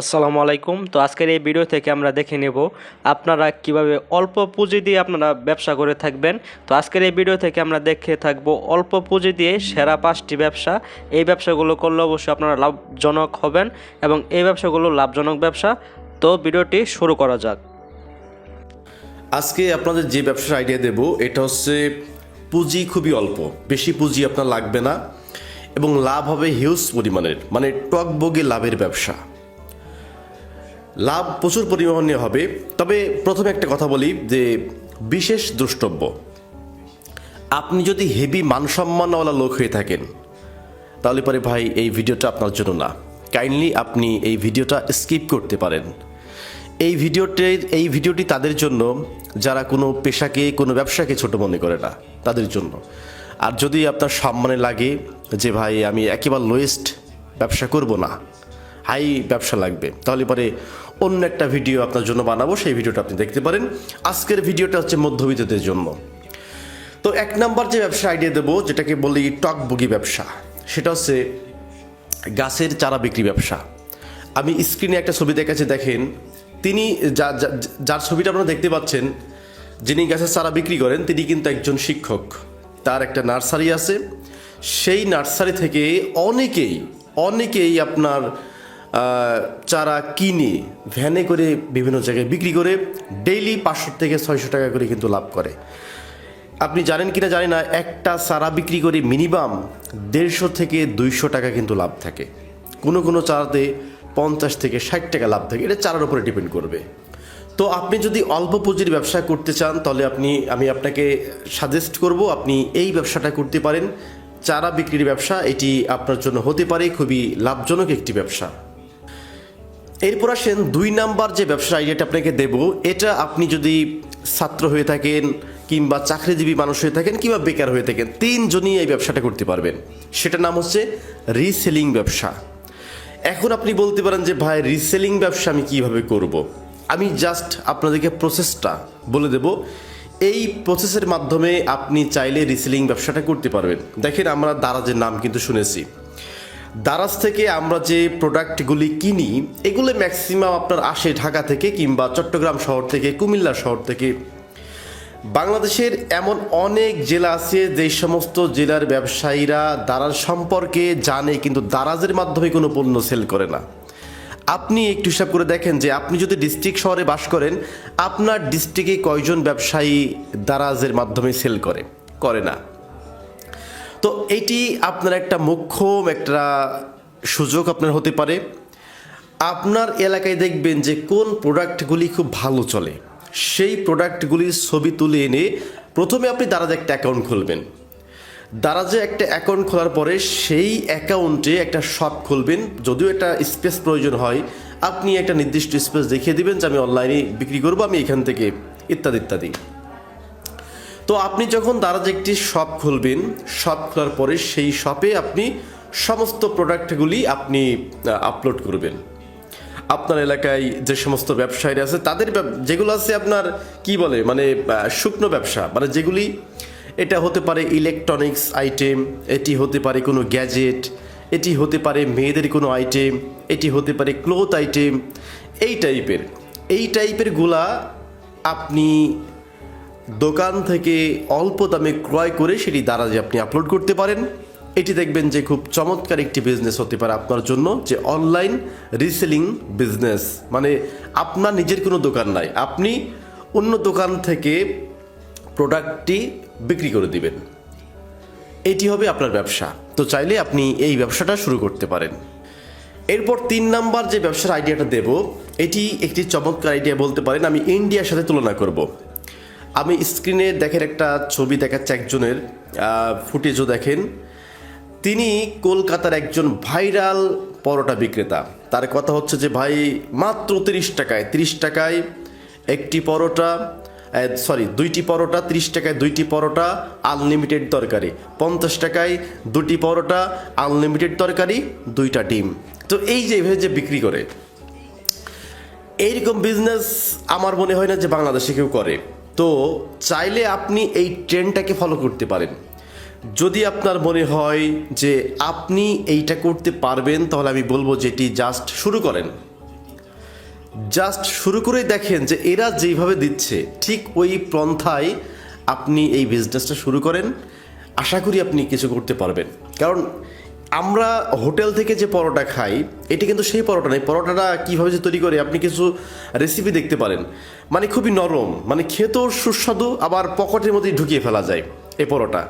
আসসালামু আলাইকুম। তো আজকের এই ভিডিও থেকে আমরা দেখে নেব আপনারা কীভাবে অল্প পুঁজি দিয়ে আপনারা ব্যবসা করে থাকবেন। তো আজকের এই ভিডিও থেকে আমরা দেখে থাকব অল্প পুঁজি দিয়ে সেরা পাঁচটি ব্যবসা। এই ব্যবসাগুলো করলে অবশ্যই আপনারা লাভজনক হবেন এবং এই ব্যবসাগুলো লাভজনক ব্যবসা। তো ভিডিওটি শুরু করা যাক। আজকে আপনাদের যে ব্যবসার আইডিয়া দেব, এটা হচ্ছে পুঁজি খুবই অল্প। বেশি পুঁজি আপনার লাগবে না এবং লাভ হবে হিউজ পরিমাণের মানে টকবগে লাভের ব্যবসা। লাভ প্রচুর পরিমাণে হবে। তবে প্রথমে একটা কথা বলি যে বিশেষ দ্রষ্টব্য, আপনি যদি হেভি মানসম্মানওয়ালা লোক হয়ে থাকেন, তাহলে পরে ভাই এই ভিডিওটা আপনার জন্য না। কাইন্ডলি আপনি এই ভিডিওটা স্কিপ করতে পারেন। এই ভিডিওটি এই ভিডিওটি তাদের জন্য, যারা কোনো পেশাকে, কোনো ব্যবসাকে ছোট মনে করে না, তাদের জন্য। আর যদি আপনার সম্মানে লাগে যে ভাই আমি একেবারে লোয়েস্ট ব্যবসা করব না হাই ব্যবসা লাগবে। তাহলে পরে অন্য একটা ভিডিও আপনার জন্য বানাবো, সেই ভিডিওটা আপনি দেখতে পারেন। আজকের ভিডিওটা হচ্ছে মধ্যবিত্তদের জন্য। তো এক নাম্বার যে ব্যবসা আইডিয়া দেবো, যেটাকে বলি টকবগি ব্যবসা, সেটা হচ্ছে গাছের চারা বিক্রি ব্যবসা। আমি স্ক্রিনে একটা ছবি দেখাচ্ছি, দেখেন। তিনি যা- যার ছবিটা আপনারা দেখতে পাচ্ছেন, যিনি গাছের চারা বিক্রি করেন, তিনি কিন্তু একজন শিক্ষক। তার একটা নার্সারি আছে। সেই নার্সারি থেকে অনেকেই অনেকেই আপনার চারা কিনে ভ্যানে করে বিভিন্ন জায়গায় বিক্রি করে ডেইলি পাঁচশো থেকে ছয়শো টাকা করে কিন্তু লাভ করে। আপনি জানেন কিনা জানি না, একটা চারা বিক্রি করে মিনিমাম দেড়শো থেকে দুইশো টাকা কিন্তু লাভ থাকে। কোনো কোনো চারাতে পঞ্চাশ থেকে ষাট টাকা লাভ থাকে, এটা চারার উপরে ডিপেন্ড করবে। তো আপনি যদি অল্প পুঁজির ব্যবসা করতে চান, তাহলে আপনি, আমি আপনাকে সাজেস্ট করব আপনি এই ব্যবসাটা করতে পারেন। চারা বিক্রির ব্যবসা, এটি আপনার জন্য হতে পারে, খুবই লাভজনক একটি ব্যবসা। এরপর আসেন দুই নাম্বার যে ব্যবসার আইডিয়াটা আপনাকে দেব, এটা আপনি যদি ছাত্র হয়ে থাকেন কিংবা চাকরিজীবী মানুষ হয়ে থাকেন কিংবা বেকার হয়ে থাকেন, তিনজনই এই ব্যবসাটা করতে পারবেন। সেটার নাম হচ্ছে রিসেলিং ব্যবসা। এখন আপনি বলতে পারেন যে, ভাই রিসেলিং ব্যবসা আমি কীভাবে করব। আমি জাস্ট আপনাদেরকে প্রসেসটা বলে দেব। এই প্রসেসের মাধ্যমে আপনি চাইলে রিসেলিং ব্যবসাটা করতে পারবেন। দেখেন আমরা দারাজের নাম কিন্তু শুনেছি। দারাজ থেকে আমরা যে প্রোডাক্টগুলি কিনি, এগুলো ম্যাক্সিমাম আপনার আসে ঢাকা থেকে কিংবা চট্টগ্রাম শহর থেকে, কুমিল্লা শহর থেকে। বাংলাদেশের এমন অনেক জেলা আছে, যে সমস্ত জেলার ব্যবসায়ীরা দারাজ সম্পর্কে জানে, কিন্তু দারাজের মাধ্যমে কোনো পণ্য সেল করে না। আপনি একটু হিসাব করে দেখেন যে, আপনি যদি ডিস্ট্রিক্ট শহরে বাস করেন, আপনার ডিস্ট্রিক্টে কয়জন ব্যবসায়ী দারাজের মাধ্যমে সেল করে? করে না। তো এটি আপনার একটা মোক্ষম, একটা সুযোগ আপনার হতে পারে। আপনার এলাকায় দেখবেন যে কোন প্রোডাক্টগুলি খুব ভালো চলে। সেই প্রোডাক্টগুলির ছবি তুলে এনে প্রথমে আপনি দারাজে একটা অ্যাকাউন্ট খুলবেন। দারাজে একটা অ্যাকাউন্ট খোলার পরে সেই অ্যাকাউন্টে একটা শপ খুলবেন। যদিও একটা স্পেস প্রয়োজন হয়, আপনি একটা নির্দিষ্ট স্পেস দেখিয়ে দিবেন যে আমি অনলাইনে বিক্রি করব, আমি এখান থেকে ইত্যাদি ইত্যাদি। তো আপনি যখন দারাজ একটি শপ খুলবেন শপ খোলার পরে সেই শপে আপনি সমস্ত প্রোডাক্টগুলি আপনি আপলোড করবেন। আপনার এলাকায় যে সমস্ত ব্যবসায়ীরা আছে, তাদের যেগুলো আছে আপনার, কি বলে মানে শুকনো ব্যবসা মানে যেগুলি, এটা হতে পারে ইলেকট্রনিক্স আইটেম এটি হতে পারে কোনো গ্যাজেট এটি হতে পারে মেয়েদের কোনো আইটেম এটি হতে পারে ক্লোথ আইটেম এই টাইপের এই টাইপেরগুলা আপনি দোকান থেকে অল্প দামে ক্রয় করে সেটি দারাজে আপনি আপলোড করতে পারেন। এটি দেখবেন যে খুব চমৎকার একটি বিজনেস হতে পারে আপনার জন্য, যে অনলাইন রিসেলিং বিজনেস মানে আপনার নিজের কোনো দোকান নাই, আপনি অন্য দোকান থেকে প্রোডাক্টটি বিক্রি করে দিবেন। এটি হবে আপনার ব্যবসা। তো চাইলে আপনি এই ব্যবসাটা শুরু করতে পারেন। এরপর তিন নাম্বার যে ব্যবসার আইডিয়াটা দেব, এটি একটি চমৎকার আইডিয়া বলতে পারেন, আমি ইন্ডিয়ার সাথে তুলনা করব। আমি স্ক্রিনে দেখেন একটা ছবি দেখাচ্ছে একজনের ফুটেজও দেখেন। তিনি কলকাতার একজন ভাইরাল পরোটা বিক্রেতা। তার কথা হচ্ছে যে, ভাই, মাত্র তিরিশ টাকায় তিরিশ টাকায় একটি পরোটা সরি দুইটি পরোটা, তিরিশ টাকায় দুইটি পরোটা আনলিমিটেড তরকারি। পঞ্চাশ টাকায় দুটি পরোটা আনলিমিটেড তরকারি, দুইটা ডিম। তো এই যে, এভাবে যে বিক্রি করে, এইরকম বিজনেস আমার মনে হয় না যে বাংলাদেশে কেউ করে। তো চাইলে আপনি এই ট্রেনটাকে ফলো করতে পারেন। যদি আপনার মনে হয় যে আপনি এইটা করতে পারবেন, তাহলে আমি বলব যে এটি জাস্ট শুরু করেন। জাস্ট শুরু করেই দেখেন যে এরা যেইভাবে দিচ্ছে, ঠিক ওই পন্থায় আপনি এই বিজনেসটা শুরু করেন। আশা করি আপনি কিছু করতে পারবেন। কারণ আমরা হোটেল থেকে যে পরোটা খাই, এটি কিন্তু সেই পরোটা নেই। পরোটাটা কীভাবে যে তৈরি করে, আপনি কিছু রেসিপি দেখতে পারেন। মানে খুবই নরম মানে খেতেও সুস্বাদু, আবার পকেটের মধ্যেই ঢুকিয়ে ফেলা যায় এই পরোটা।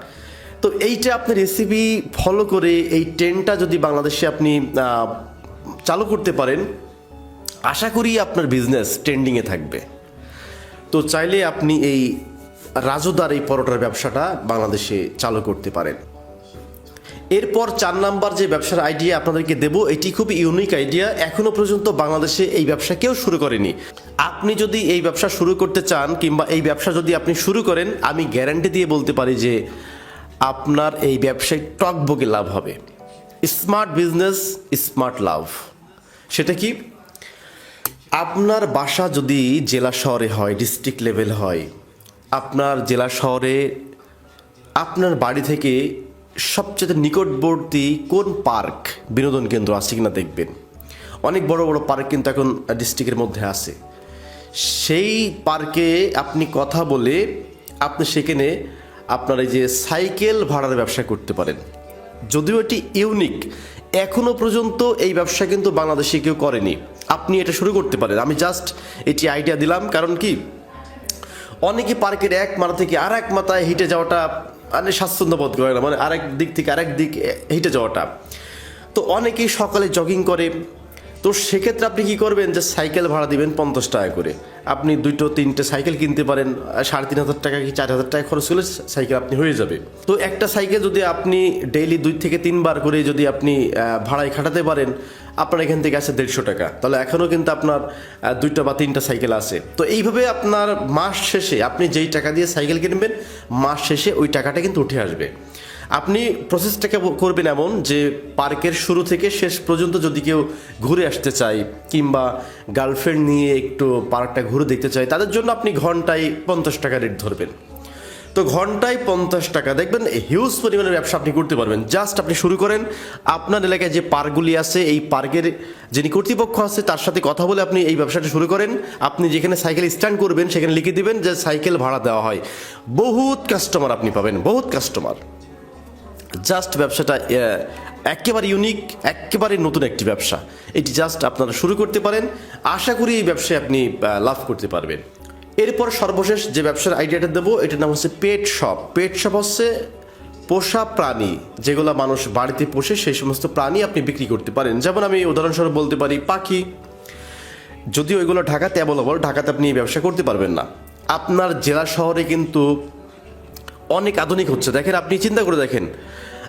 তো এইটা আপনি রেসিপি ফলো করে এই ট্রেনটা যদি বাংলাদেশে আপনি চালু করতে পারেন, আশা করি আপনার বিজনেস ট্রেন্ডিংয়ে থাকবে। তো চাইলে আপনি এই রাজুদার এই পরোটার ব্যবসাটা বাংলাদেশে চালু করতে পারেন। এরপর চার নাম্বার যে ব্যবসার আইডিয়া আপনাদেরকে দেব, এটি খুব ইউনিক আইডিয়া এখনও পর্যন্ত বাংলাদেশে এই ব্যবসা কেউ শুরু করেনি। আপনি যদি এই ব্যবসা শুরু করতে চান, কিংবা এই ব্যবসা যদি আপনি শুরু করেন, আমি গ্যারান্টি দিয়ে বলতে পারি যে আপনার এই ব্যবসায় টকবগে লাভ হবে। স্মার্ট বিজনেস স্মার্ট লাভ সেটা কি? আপনার বাসা যদি জেলা শহরে হয় ডিস্ট্রিক্ট লেভেল হয়, আপনার জেলা শহরে আপনার বাড়ি থেকে সবচেয়ে নিকটবর্তী কোন পার্ক বিনোদন কেন্দ্র আছে কিনা দেখবেন? অনেক বড় বড় পার্ক কিন্তু এখন ডিস্ট্রিক্টের মধ্যে আছে। সেই পার্কে আপনি কথা বলে আপনি সেখানে আপনার এই যে সাইকেল ভাড়ার ব্যবসা করতে পারেন। যদিও এটি ইউনিক, এখনও পর্যন্ত এই ব্যবসা কিন্তু বাংলাদেশে কেউ করেনি। আপনি এটা শুরু করতে পারেন। আমি জাস্ট এটি আইডিয়া দিলাম, কারণ কি? অনেকে পার্কের এক মাথা থেকে আর এক মাথায় হেঁটে যাওয়াটা মানে স্বাচ্ছন্দ্য বোধ করে না মানে আরেক দিক থেকে আরেক দিক হেঁটে যাওয়াটা। তো অনেকেই সকালে জগিং করে। তো সেক্ষেত্রে আপনি কি করবেন যে সাইকেল ভাড়া দিবেন পঞ্চাশ টাকা করে। আপনি দুটো, তিনটে সাইকেল কিনতে পারেন সাড়ে তিন হাজার টাকা কি চার হাজার টাকা খরচ করলে সাইকেল আপনি হয়ে যাবে। তো একটা সাইকেল যদি আপনি ডেইলি দুই থেকে তিনবার করে যদি আপনি ভাড়ায় খাটাতে পারেন আপনার এখান থেকে আছে দেড়শো টাকা। তাহলে এখনও কিন্তু আপনার দুইটা বা তিনটা সাইকেল আছে। তো এইভাবে আপনার মাস শেষে আপনি যেই টাকা দিয়ে সাইকেল কিনবেন, মাস শেষে ওই টাকাটা কিন্তু উঠে আসবে। আপনি প্রসেসটাকে করবেন এমন যে পার্কের শুরু থেকে শেষ পর্যন্ত যদি কেউ ঘুরে আসতে চায়, কিংবা গার্লফ্রেন্ড নিয়ে একটু পার্কটা ঘুরে দেখতে চায়, তাদের জন্য আপনি ঘন্টায় পঞ্চাশ টাকা রেট ধরবেন। তো ঘন্টায় পঞ্চাশ টাকা। দেখবেন হিউজ পরিমাণের ব্যবসা আপনি করতে পারবেন। জাস্ট আপনি শুরু করেন, আপনার এলাকায় যে পার্কগুলি আছে, এই পার্কের যিনি কর্তৃপক্ষ আছে, তার সাথে কথা বলে আপনি এই ব্যবসাটা শুরু করেন। আপনি যেখানে সাইকেল স্ট্যান্ড করবেন, সেখানে লিখে দিবেন যে সাইকেল ভাড়া দেওয়া হয়। বহুত কাস্টমার আপনি পাবেন, বহুত কাস্টমার জাস্ট ব্যবসাটা একেবারে ইউনিক একেবারে নতুন একটি ব্যবসা। এটি জাস্ট আপনারা শুরু করতে পারেন। আশা করি এই ব্যবসায় আপনি লাভ করতে পারবেন। এরপর সর্বশেষ যে ব্যবসার আইডিয়াটা দেবো, এটার নাম হচ্ছে পেট শপ পেট শপ হচ্ছে পোষা প্রাণী, যেগুলো মানুষ বাড়িতে পোষে, সেই সমস্ত প্রাণী আপনি বিক্রি করতে পারেন। যেমন আমি উদাহরণস্বরূপ বলতে পারি, পাখি। যদিও এগুলো ঢাকাতে অ্যাভেলেবল ঢাকাতে আপনি ব্যবসা করতে পারবেন না। আপনার জেলা শহরে কিন্তু অনেক আধুনিক হচ্ছে। দেখেন, আপনি চিন্তা করে দেখেন,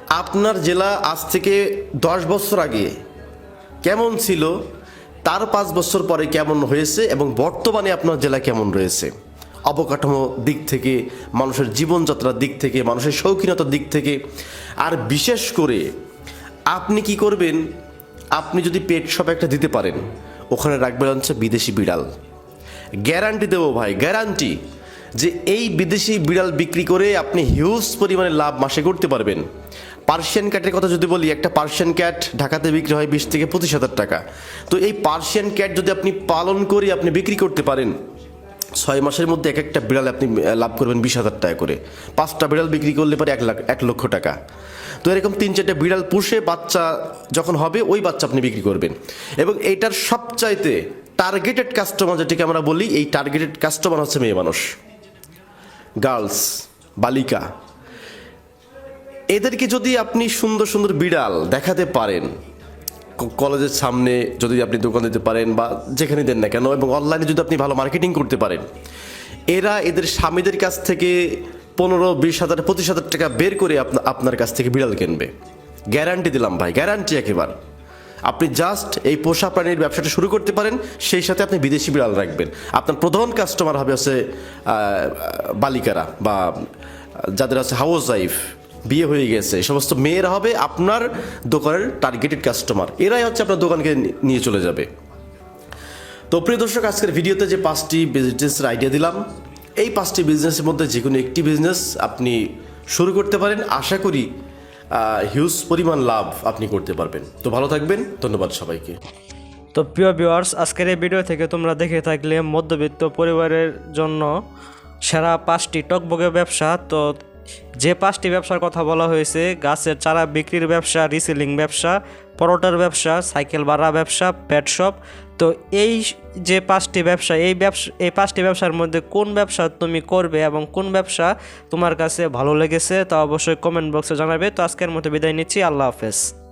আপনার জেলা আজ থেকে দশ বছর আগে কেমন ছিল? তার পাঁচ বছর পরে কেমন হয়েছে এবং বর্তমানে আপনার জেলা কেমন রয়েছে? অবকাঠামো দিক থেকে, মানুষের জীবনযাত্রার দিক থেকে, মানুষের শৌখিনতার দিক থেকে। আর বিশেষ করে, আপনি কি করবেন? আপনি যদি পেট শপ একটা দিতে পারেন, ওখানে রাখবেন হচ্ছে বিদেশি বিড়াল। গ্যারান্টি দেবো ভাই, গ্যারান্টি যে এই বিদেশি বিড়াল বিক্রি করে আপনি হিউজ পরিমাণে লাভ মাসে করতে পারবেন। পার্সিয়ান ক্যাটের কথা যদি বলি, একটা পার্সিয়ান ক্যাট ঢাকাতে বিক্রি হয় বিশ থেকে পঁচিশ হাজার টাকা। তো এই পার্সিয়ান ক্যাট যদি আপনি পালন করে আপনি বিক্রি করতে পারেন, ছয় মাসের মধ্যে এক একটা বিড়াল আপনি লাভ করবেন বিশ হাজার টাকা করে। পাঁচটা বিড়াল বিক্রি করলে পারে এক লাখ, এক লক্ষ টাকা। তো এরকম তিন চারটে বিড়াল পুষে বাচ্চা যখন হবে, ওই বাচ্চা আপনি বিক্রি করবেন। এবং এইটার সবচাইতে টার্গেটেড কাস্টমার যেটাকে আমরা বলি, এই টার্গেটেড কাস্টমার হচ্ছে মেয়ে মানুষ। গার্লস বালিকা। এদেরকে যদি আপনি সুন্দর সুন্দর বিড়াল দেখাতে পারেন কলেজের সামনে যদি আপনি দোকান দিতে পারেন বা যেখানে দেন না কেন এবং অনলাইনে যদি আপনি ভালো মার্কেটিং করতে পারেন, এরা এদের স্বামীদের কাছ থেকে পনেরো, বিশ হাজার, পঁচিশ হাজার টাকা বের করে আপনা- আপনার কাছ থেকে বিড়াল কিনবে। গ্যারান্টি দিলাম ভাই, গ্যারান্টি একেবার। আপনি জাস্ট এই পোষা প্রাণীর ব্যবসাটা শুরু করতে পারেন, সেই সাথে আপনি বিদেশি বিড়াল রাখবেন। আপনার প্রধান কাস্টমার হবে হচ্ছে বালিকারা বা যাদের আছে হাউস ওয়াইফ। বিয়ে হয়ে গেছে। এই সমস্ত মেয়েরা হবে আপনার দোকানের টার্গেটেড কাস্টমার এরাই হচ্ছে আপনার দোকানকে নিয়ে চলে যাবে। তো প্রিয় দর্শক, আজকের ভিডিওতে যে পাঁচটি বিজনেসের আইডিয়া দিলাম, এই পাঁচটি বিজনেসের মধ্যে যে কোনো একটি বিজনেস আপনি শুরু করতে পারেন। আশা করি হিউজ পরিমাণ লাভ আপনি করতে পারবেন। তো ভালো থাকবেন, ধন্যবাদ সবাইকে। তো প্রিয় ভিউয়ার্স আজকের এই ভিডিও থেকে তোমরা দেখে থাকলে মধ্যবিত্ত পরিবারের জন্য সেরা পাঁচটি টকবগে ব্যবসা। তো যে পাঁচটি ব্যবসার কথা বলা হয়েছে, গাছের চারা বিক্রির ব্যবসা রিসেলিং ব্যবসা, পরোটার ব্যবসা, সাইকেল ভাড়া ব্যবসা পেট শপ তো এই যে পাঁচটি ব্যবসা, এই ব্যবসা, এই পাঁচটি ব্যবসার মধ্যে কোন ব্যবসা তুমি করবে এবং কোন ব্যবসা তোমার কাছে ভালো লেগেছে তা অবশ্যই কমেন্ট বক্সে জানাবে। তো আজকের মতো বিদায় নিচ্ছি, আল্লাহ হাফেজ।